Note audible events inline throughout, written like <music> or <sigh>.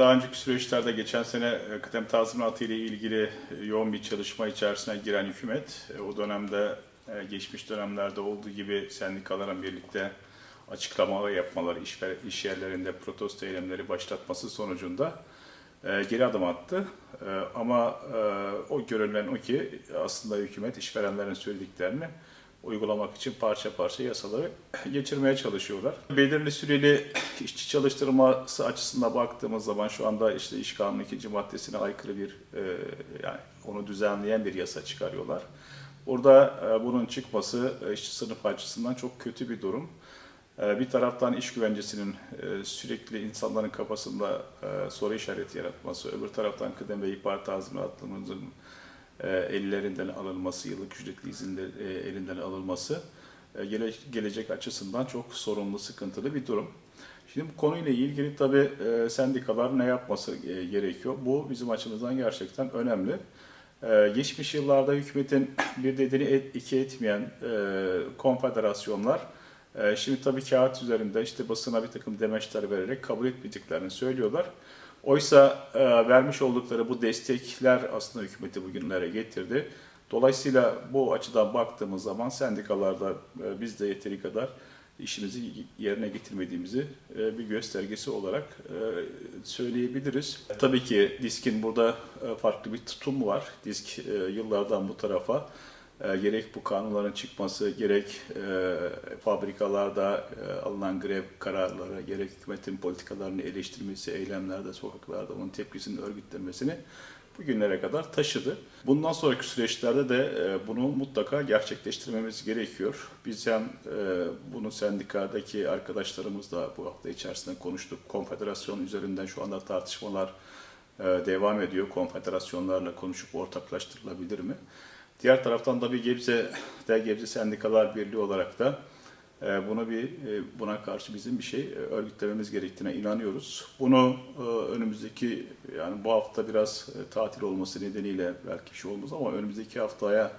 Daha önceki süreçlerde geçen sene e, kıdem tazminatı ile ilgili e, yoğun bir çalışma içerisine giren hükümet, e, o dönemde geçmiş dönemlerde olduğu gibi sendikaların birlikte açıklamalar yapmaları, iş, iş yerlerinde protesto eylemleri başlatması sonucunda e, geri adım attı. E, Ama e, o görülen o ki aslında hükümet işverenlerin söylediklerini uygulamak için parça parça yasaları <clears throat> geçirmeye çalışıyorlar. Belirli süreli işçi çalıştırması açısından baktığımız zaman şu anda işte iş kanunu ikinci maddesine aykırı bir e, yani onu düzenleyen bir yasa çıkarıyorlar. Burada e, bunun çıkması e, işçi sınıf açısından çok kötü bir durum. E, Bir taraftan iş güvencesinin sürekli insanların kafasında soru işareti yaratması, öbür taraftan kıdem ve ihbar tazminatlarımızın ellerinden alınması, yıllık ücretli izinde e, elinden alınması e, gele- gelecek açısından çok sorunlu, sıkıntılı bir durum. Şimdi bu konuyla ilgili tabii e, sendikalar ne yapması e, gerekiyor? Bu bizim açımızdan gerçekten önemli. E, Geçmiş yıllarda hükümetin <clears throat> bir dediğini et, iki etmeyen e, konfederasyonlar e, şimdi tabii kağıt üzerinde işte basına bir takım demeçler vererek kabul etmediklerini söylüyorlar. Oysa e, vermiş oldukları bu destekler aslında hükümeti bugünlere getirdi. Dolayısıyla bu açıdan baktığımız zaman sendikalarda e, biz de yeteri kadar işimizi yerine getirmediğimizi e, bir göstergesi olarak e, söyleyebiliriz. Tabii ki DİSK'in burada e, farklı bir tutumu var. DİSK e, yıllardan bu tarafa e, gerek bu kanunların çıkması, gerek e, fabrikalarda e, alınan grev kararları, gerek hükümetin politikalarını eleştirmesi, eylemlerde, sokaklarda onun tepkisini örgütlemesini bugünlere kadar taşıdı. Bundan sonraki süreçlerde de bunu mutlaka gerçekleştirmemiz gerekiyor. Biz hem bunu sendikadaki arkadaşlarımızla bu hafta içerisinde konuştuk. Konfederasyon üzerinden şu anda tartışmalar devam ediyor. Konfederasyonlarla konuşup ortaklaştırılabilir mi? Diğer taraftan da bir Gebze'de Gebze Sendikalar Birliği olarak da e, bunu bir e, buna karşı bizim bir şey e, örgütlememiz gerektiğine inanıyoruz. Bunu önümüzdeki yani bu hafta biraz tatil olması nedeniyle belki şey olmaz ama önümüzdeki haftaya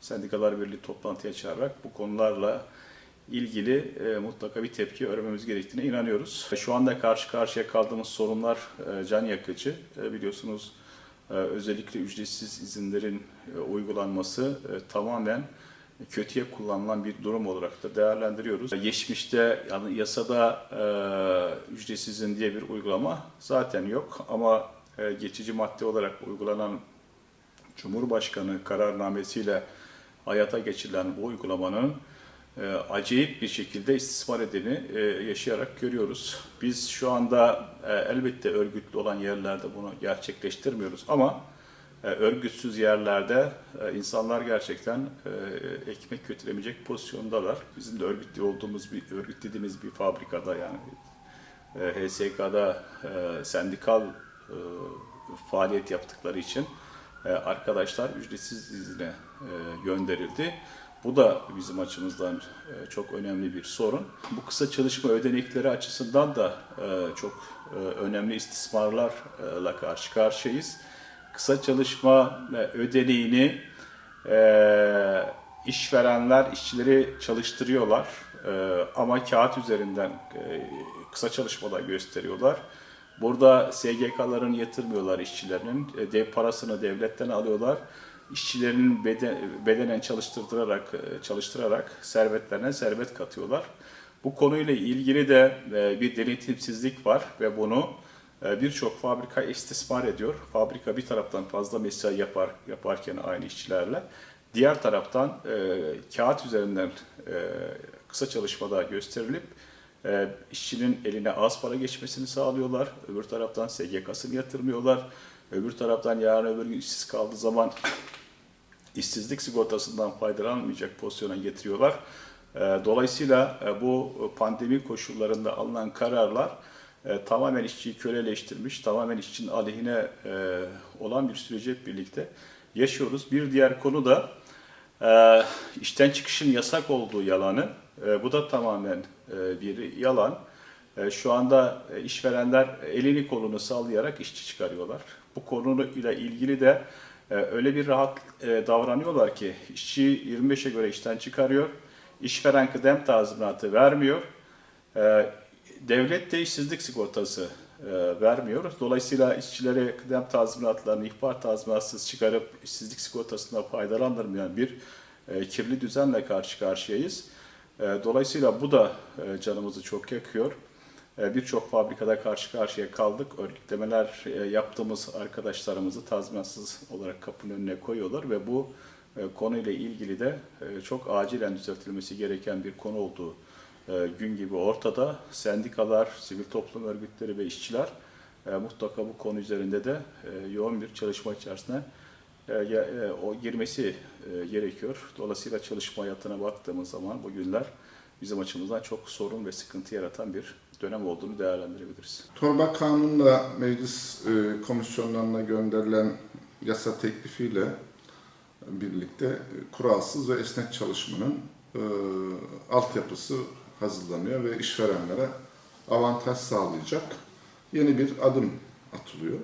Sendikalar Birliği toplantıya çağırarak bu konularla ilgili e, mutlaka bir tepki örmemiz gerektiğine inanıyoruz. Şu anda karşı karşıya kaldığımız sorunlar e, can yakıcı. E, biliyorsunuz özellikle ücretsiz izinlerin e, uygulanması e, tamamen kötüye kullanılan bir durum olarak da değerlendiriyoruz. Geçmişte yani yasada e, ücretsiz izin diye bir uygulama zaten yok ama e, geçici madde olarak uygulanan Cumhurbaşkanı kararnamesiyle hayata geçirilen bu uygulamanın e, acayip bir şekilde istismar edildiğini e, yaşayarak görüyoruz. Biz şu anda e, elbette örgütlü olan yerlerde bunu gerçekleştirmiyoruz ama e, örgütsüz yerlerde e, insanlar gerçekten e, ekmek götüremeyecek pozisyondalar. Bizim de örgütlü olduğumuz bir örgütlediğimiz bir fabrikada yani e, HSK'da e, sendikal e, faaliyet yaptıkları için e, arkadaşlar ücretsiz izne e, gönderildi. Bu da bizim açımızdan e, çok önemli bir sorun. Bu kısa çalışma ödenekleri açısından da e, çok e, önemli istismarlarla karşı karşıyayız. Kısa çalışma ödeneğini işverenler işçileri çalıştırıyorlar ama kağıt üzerinden kısa çalışmada gösteriyorlar. Burada SGK'ların yatırmıyorlar işçilerinin. Dev parasını devletten alıyorlar. İşçilerin beden, bedenen çalıştırdırarak e, çalıştırarak servetlerine servet katıyorlar. Bu konuyla ilgili de e, bir denetimsizlik var ve bunu e, birçok fabrika istismar ediyor. Fabrika bir taraftan fazla mesai yapar yaparken aynı işçilerle, diğer taraftan e, kağıt üzerinden e, kısa çalışmada gösterilip e, işçinin eline az para geçmesini sağlıyorlar. Öbür taraftan SGK'sını yatırmıyorlar. Öbür taraftan yarın öbür gün işsiz kaldığı zaman <coughs> işsizlik sigortasından faydalanmayacak pozisyona getiriyorlar. E, Dolayısıyla e, bu pandemi koşullarında alınan kararlar e, tamamen işçiyi köleleştirmiş, tamamen işçinin aleyhine e, olan bir süreci birlikte yaşıyoruz. Bir diğer konu da işten çıkışın yasak olduğu yalanı. Bu da tamamen bir yalan. E, şu anda e, işverenler elini kolunu sallayarak işçi çıkarıyorlar. Bu konuyla ilgili de e, öyle bir rahat davranıyorlar ki işçi 25'e göre işten çıkarıyor. İşveren kıdem tazminatı vermiyor. Devlet de işsizlik sigortası vermiyor. Dolayısıyla işçilere kıdem tazminatlarını ihbar tazminatsız çıkarıp işsizlik sigortasından faydalandırmayan bir kirli düzenle karşı karşıyayız. Dolayısıyla bu da canımızı çok yakıyor. E, Birçok fabrikada karşı karşıya kaldık. Örgütlemeler e, yaptığımız arkadaşlarımızı tazminatsız olarak kapının önüne koyuyorlar ve bu e, konuyla ilgili de çok acilen düzeltilmesi gereken bir konu olduğu gün gibi ortada. Sendikalar, sivil toplum örgütleri ve işçiler mutlaka bu konu üzerinde de yoğun bir çalışma içerisine o girmesi gerekiyor. Dolayısıyla çalışma hayatına baktığımız zaman bu günler bizim açımızdan çok sorun ve sıkıntı yaratan bir dönem olduğunu değerlendirebiliriz. Torba Kanun'la meclis e, komisyonlarına gönderilen yasa teklifiyle birlikte e, kuralsız ve esnek çalışmanın e, altyapısı hazırlanıyor ve işverenlere avantaj sağlayacak yeni bir adım atılıyor.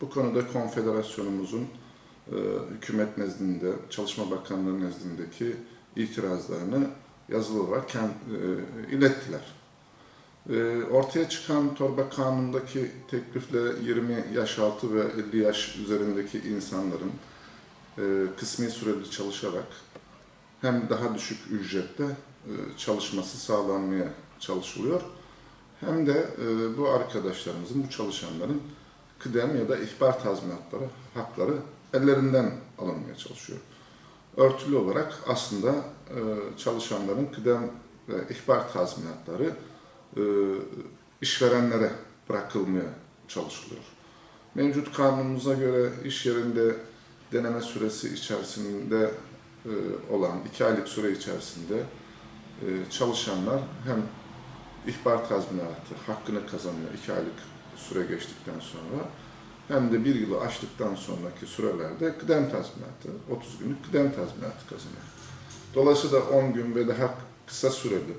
Bu konuda konfederasyonumuzun e, hükümet nezdinde, Çalışma Bakanlığı nezdindeki itirazlarını yazılı olarak kend, e, ilettiler. Ee, Ortaya çıkan torba kanundaki teklifle 20 yaş altı ve 50 yaş üzerindeki insanların e, kısmi süreli çalışarak hem daha düşük ücrette e, çalışması sağlanmaya çalışılıyor. Hem de e, bu arkadaşlarımızın, bu çalışanların kıdem ya da ihbar tazminatları, hakları ellerinden alınmaya çalışıyor. Örtülü olarak aslında çalışanların kıdem ve ihbar tazminatları e, işverenlere bırakılmaya çalışılıyor. Mevcut kanunumuza göre iş yerinde deneme süresi içerisinde e, olan iki aylık süre içerisinde e, çalışanlar hem ihbar tazminatı hakkını kazanıyor iki aylık süre geçtikten sonra hem de bir yılı aştıktan sonraki sürelerde kıdem tazminatı, 30 günlük kıdem tazminatı kazanıyor. Dolayısıyla 10 gün ve daha kısa süreli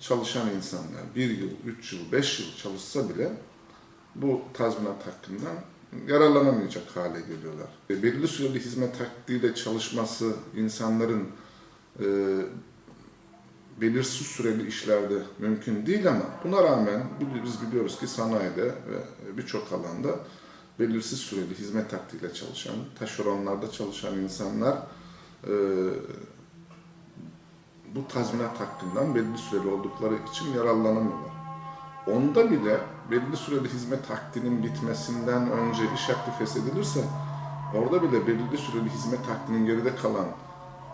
çalışan insanlar bir yıl, üç yıl, beş yıl çalışsa bile bu tazminat hakkından yararlanamayacak hale geliyorlar. E, Belirli süreli hizmet hakkıyla çalışması insanların e, belirsiz süreli işlerde mümkün değil ama buna rağmen biz biliyoruz ki sanayide ve birçok alanda belirsiz süreli hizmet hakkıyla çalışan, taşeronlarda çalışan insanlar e, bu tazminat hakkından belli süreli oldukları için yararlanamıyorlar. Onda bile belli süreli hizmet hakkının bitmesinden önce iş hakkı feshedilirse orada bile belirli süreli hizmet hakkının geride kalan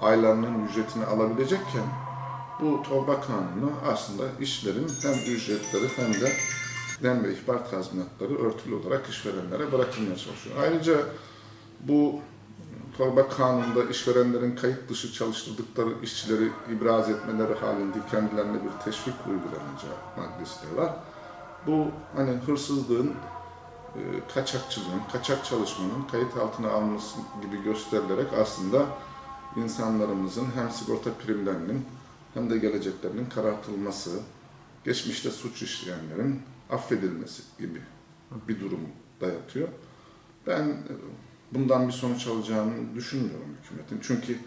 aylarının ücretini alabilecekken bu torba kanunu aslında işlerin hem ücretleri hem de kıdem ve ihbar tazminatları örtülü olarak işverenlere bırakılmaya çalışıyor. Ayrıca bu torba kanunda işverenlerin kayıt dışı çalıştırdıkları işçileri ibraz etmeleri halinde kendilerine bir teşvik uygulanacağı maddesi de var. Bu hani hırsızlığın, e, kaçakçılığın, kaçak çalışmanın kayıt altına alınması gibi gösterilerek aslında insanlarımızın hem sigorta primlerinin hem de geleceklerinin karartılması, geçmişte suç işleyenlerin affedilmesi gibi bir durum dayatıyor. Ben e, bundan bir sonuç alacağını düşünmüyorum hükümetin. Çünkü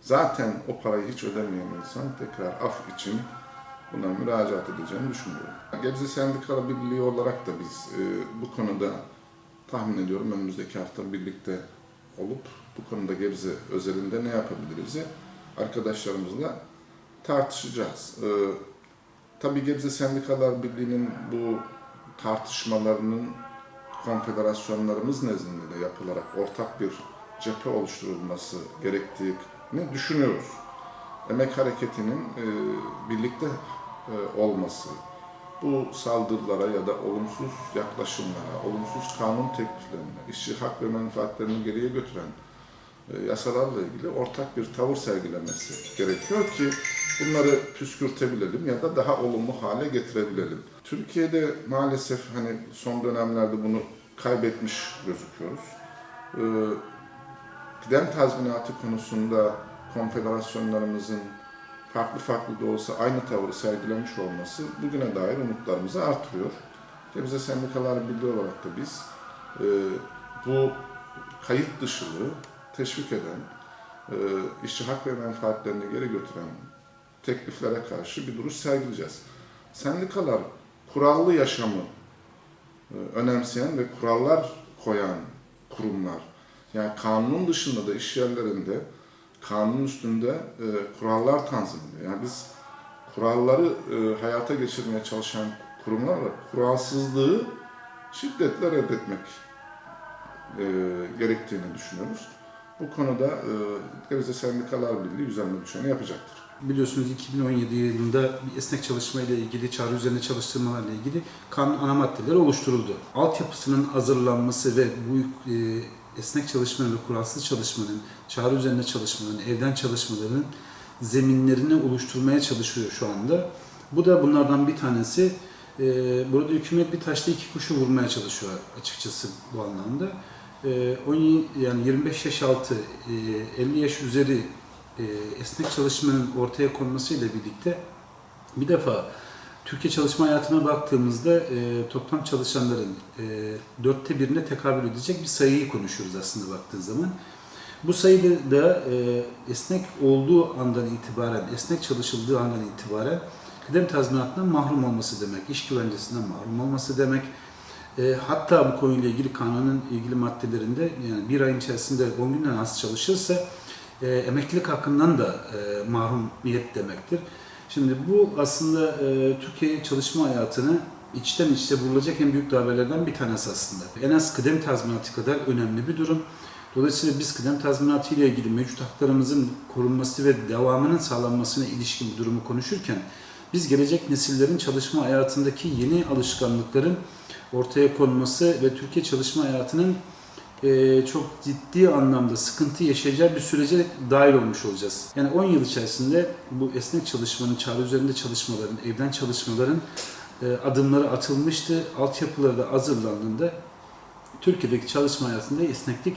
zaten o parayı hiç ödemeyen insan tekrar af için buna müracaat edeceğini düşünmüyorum. Gebze Sendikalı Birliği olarak da biz e, bu konuda tahmin ediyorum önümüzdeki hafta birlikte olup bu konuda Gebze özelinde ne yapabiliriz arkadaşlarımızla tartışacağız. E, tabii Gebze Sendikalar Birliği'nin bu tartışmalarının konfederasyonlarımız nezdinde de yapılarak ortak bir cephe oluşturulması gerektiğini düşünüyoruz. Emek hareketinin e, birlikte e, olması, bu saldırılara ya da olumsuz yaklaşımlara, olumsuz kanun tekliflerine, işçi hak ve menfaatlerini geriye götüren yasalarla ilgili ortak bir tavır sergilemesi gerekiyor ki bunları püskürtebilelim ya da daha olumlu hale getirebilelim. Türkiye'de maalesef hani son dönemlerde bunu kaybetmiş gözüküyoruz. Ee, kıdem tazminatı konusunda konfederasyonlarımızın farklı farklı da olsa aynı tavırı sergilemiş olması bugüne dair umutlarımızı artırıyor. Gebze Sendikalar Birliği olarak da biz e, bu kayıt dışılığı teşvik eden, e, işçi hak ve menfaatlerini geri götüren tekliflere karşı bir duruş sergileyeceğiz. Sendikalar kurallı yaşamı e, önemseyen ve kurallar koyan kurumlar. Yani kanunun dışında da iş yerlerinde kanunun üstünde e, kurallar tanzim. Yani biz kuralları e, hayata geçirmeye çalışan kurumlarla kuralsızlığı şiddetle reddetmek e, gerektiğini düşünüyoruz. Bu konuda e, Devlet Sendikalar Birliği üzerine düşeni yapacaktır. Biliyorsunuz 2017 yılında bir esnek çalışma ile ilgili, çağrı üzerine çalıştırmalarla ilgili kanun ana maddeleri oluşturuldu. Altyapısının hazırlanması ve bu e, esnek çalışmanın ve kuralsız çalışmanın, çağrı üzerine çalışmanın, evden çalışmaların zeminlerini oluşturmaya çalışıyor şu anda. Bu da bunlardan bir tanesi. E, burada hükümet bir taşla iki kuşu vurmaya çalışıyor açıkçası bu anlamda. E, 10 yani 25 yaş altı, e, 50 yaş üzeri e, esnek çalışmanın ortaya konmasıyla birlikte bir defa Türkiye çalışma hayatına baktığımızda e, toplam çalışanların e, dörtte birine tekabül edecek bir sayıyı konuşuyoruz aslında baktığın zaman. Bu sayıda da e, esnek olduğu andan itibaren, esnek çalışıldığı andan itibaren kıdem tazminatından mahrum olması demek, iş güvencesinden mahrum olması demek. E, hatta bu konuyla ilgili kanunun ilgili maddelerinde yani bir ayın içerisinde 10 günden az çalışırsa e, emeklilik hakkından da e, mahrumiyet demektir. Şimdi bu aslında e, Türkiye çalışma hayatını içten içe vurulacak en büyük darbelerden bir tanesi aslında. En az kıdem tazminatı kadar önemli bir durum. Dolayısıyla biz kıdem tazminatı ile ilgili mevcut haklarımızın korunması ve devamının sağlanmasına ilişkin bir durumu konuşurken biz gelecek nesillerin çalışma hayatındaki yeni alışkanlıkların ortaya konması ve Türkiye çalışma hayatının e, çok ciddi anlamda sıkıntı yaşayacağı bir sürece dahil olmuş olacağız. Yani 10 yıl içerisinde bu esnek çalışmanın, çağrı üzerinde çalışmaların, evden çalışmaların e, adımları atılmıştı. Altyapıları da hazırlandığında Türkiye'deki çalışma hayatında esneklik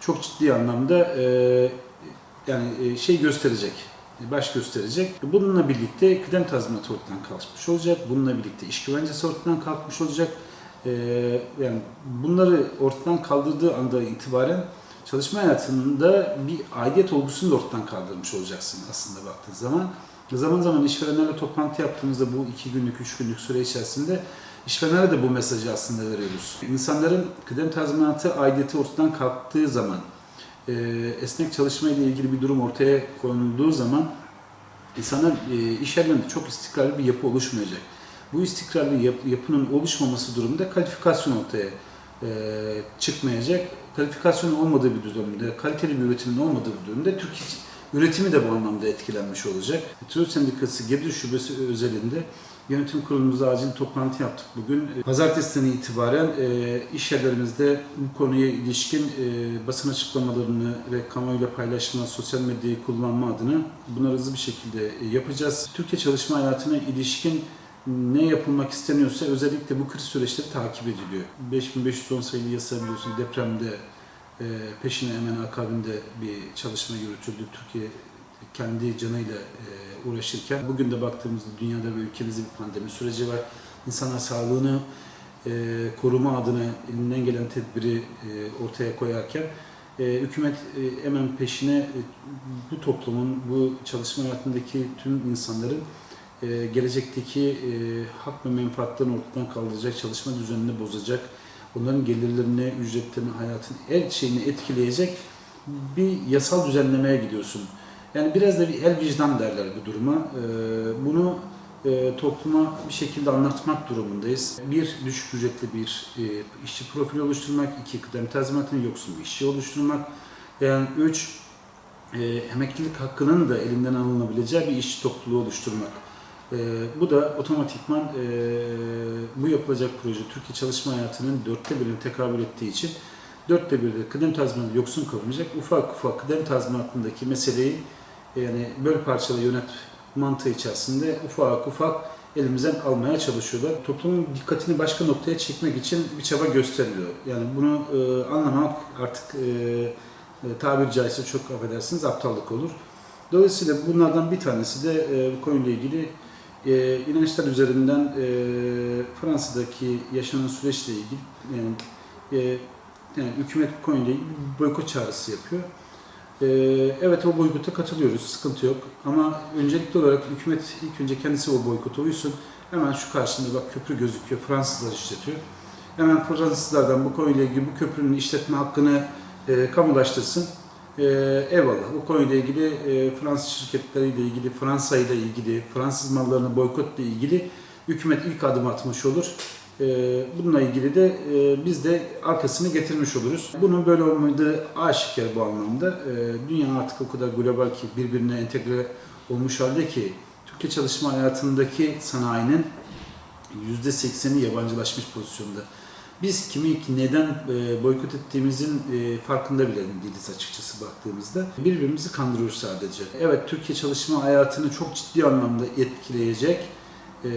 çok ciddi anlamda e, yani şey gösterecek, baş gösterecek. Bununla birlikte kıdem tazminatı ortadan kalkmış olacak. Bununla birlikte iş güvencesi ortadan kalkmış olacak. Ee, yani bunları ortadan kaldırdığı anda itibaren çalışma hayatında bir aidiyet olgusunu da ortadan kaldırmış olacaksın aslında baktığın zaman. Zaman zaman işverenlerle toplantı yaptığımızda bu iki günlük, üç günlük süre içerisinde işverenlere de bu mesajı aslında veriyoruz. İnsanların kıdem tazminatı aidiyeti ortadan kalktığı zaman, e, esnek çalışma ile ilgili bir durum ortaya konulduğu zaman insanlar e, iş yerlerinde çok istikrarlı bir yapı oluşmayacak. Bu istikrarlı yap- yapının oluşmaması durumunda kalifikasyon ortaya e, çıkmayacak. Kalifikasyon olmadığı bir durumda, kaliteli bir üretimin olmadığı bir durumda Türkiye üretimi de bu anlamda etkilenmiş olacak. Türk Sendikası Gebze Şubesi özelinde yönetim kurulumuzda acil toplantı yaptık bugün. Pazartesinden itibaren e, iş yerlerimizde bu konuya ilişkin e, basın açıklamalarını ve kamuoyuyla paylaşma, sosyal medyayı kullanma adına bunları hızlı bir şekilde e, yapacağız. Türkiye çalışma hayatına ilişkin ne yapılmak isteniyorsa özellikle bu kriz süreçleri takip ediliyor. 5510 sayılı yasa biliyorsunuz depremde e, peşine hemen akabinde bir çalışma yürütüldü. Türkiye kendi canıyla e, uğraşırken bugün de baktığımızda dünyada ve ülkemizde bir pandemi süreci var. İnsanlar sağlığını e, koruma adına elinden gelen tedbiri e, ortaya koyarken hükümet e, hemen peşine bu toplumun, bu çalışma hayatındaki tüm insanların gelecekteki hak ve menfaatlerini ortadan kaldıracak, çalışma düzenini bozacak, onların gelirlerini, ücretlerini, hayatın her şeyini etkileyecek bir yasal düzenlemeye gidiyorsun. Yani biraz da bir el vicdan derler bu duruma. E, bunu e, topluma bir şekilde anlatmak durumundayız. Bir, düşük ücretli bir e, işçi profili oluşturmak. iki kıdem tazminatının yoksun bir işçi oluşturmak. Yani üç, e, emeklilik hakkının da elinden alınabileceği bir işçi topluluğu oluşturmak. E, bu da otomatikman e, bu yapılacak proje Türkiye çalışma hayatının dörtte birine tekabül ettiği için dörtte birde kıdem tazminatı yoksun kalınacak. Ufak ufak kıdem tazminatındaki meseleyi e, yani böl parçalı yönet mantığı içerisinde ufak ufak elimizden almaya çalışıyorlar. Toplumun dikkatini başka noktaya çekmek için bir çaba gösteriliyor. Yani bunu e, anlamak artık e, e, tabiri caizse çok affedersiniz aptallık olur. Dolayısıyla bunlardan bir tanesi de e, bu konuyla ilgili e, inançlar üzerinden e, Fransa'daki yaşanan süreçle ilgili yani, e, yani hükümet bu konuyla ilgili boykot çağrısı yapıyor. E, evet o boykota katılıyoruz, sıkıntı yok. Ama öncelikli olarak hükümet ilk önce kendisi o boykota uysun. Hemen şu karşında bak köprü gözüküyor, Fransızlar işletiyor. hemen Fransızlardan bu konuyla ilgili bu köprünün işletme hakkını e, kamulaştırsın. E, eyvallah. Bu konuyla ilgili e, Fransız şirketleriyle ilgili, Fransa ile ilgili, Fransız mallarını boykotla ilgili hükümet ilk adım atmış olur. E, bununla ilgili de e, biz de arkasını getirmiş oluruz. Bunun böyle olmadığı aşikar bu anlamda. E, dünya artık o kadar global ki birbirine entegre olmuş halde ki Türkiye çalışma hayatındaki sanayinin %80'i yabancılaşmış pozisyonda. Biz kimi ki neden e, boykot ettiğimizin e, farkında bile değiliz açıkçası baktığımızda. Birbirimizi kandırıyoruz sadece. Evet Türkiye çalışma hayatını çok ciddi anlamda etkileyecek e,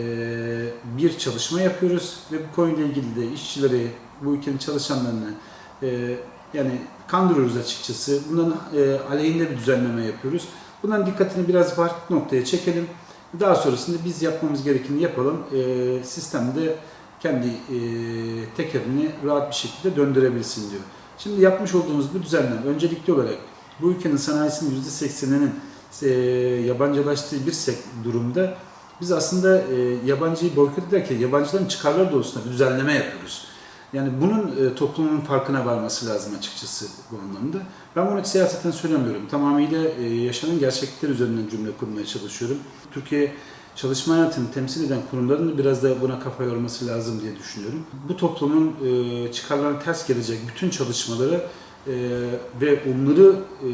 bir çalışma yapıyoruz ve bu konuyla ilgili de işçileri, bu ülkenin çalışanlarını yani kandırıyoruz açıkçası. Bunların aleyhinde bir düzenleme yapıyoruz. Bunların dikkatini biraz farklı noktaya çekelim. Daha sonrasında biz yapmamız gerekeni yapalım. Sistemde kendi e, tekerini rahat bir şekilde döndürebilsin diyor. Şimdi yapmış olduğumuz bu düzenlem öncelikli olarak bu ülkenin sanayisinin %80'inin e, yabancılaştığı bir durumda biz aslında e, yabancıyı boykot ederken yabancıların çıkarları doğrultusunda bir düzenleme yapıyoruz. Yani bunun e, toplumun farkına varması lazım açıkçası bu anlamda. Ben bunu siyaseten söylemiyorum. Tamamıyla e, yaşanan gerçeklikler üzerinden cümle kurmaya çalışıyorum. Türkiye çalışma hayatını temsil eden kurumların da biraz da buna kafa yorması lazım diye düşünüyorum. Bu toplumun e, çıkarlarına ters gelecek bütün çalışmaları e, ve onları e,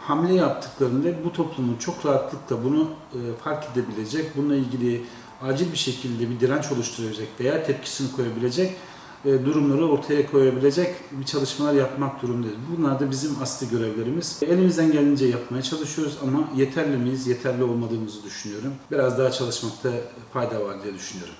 hamle yaptıklarında bu toplumun çok rahatlıkla bunu e, fark edebilecek, bununla ilgili acil bir şekilde bir direnç oluşturacak veya tepkisini koyabilecek durumları ortaya koyabilecek bir çalışmalar yapmak durumundayız. Bunlar da bizim asli görevlerimiz. Elimizden gelince yapmaya çalışıyoruz ama yeterli miyiz? Yeterli olmadığımızı düşünüyorum. Biraz daha çalışmakta fayda var diye düşünüyorum.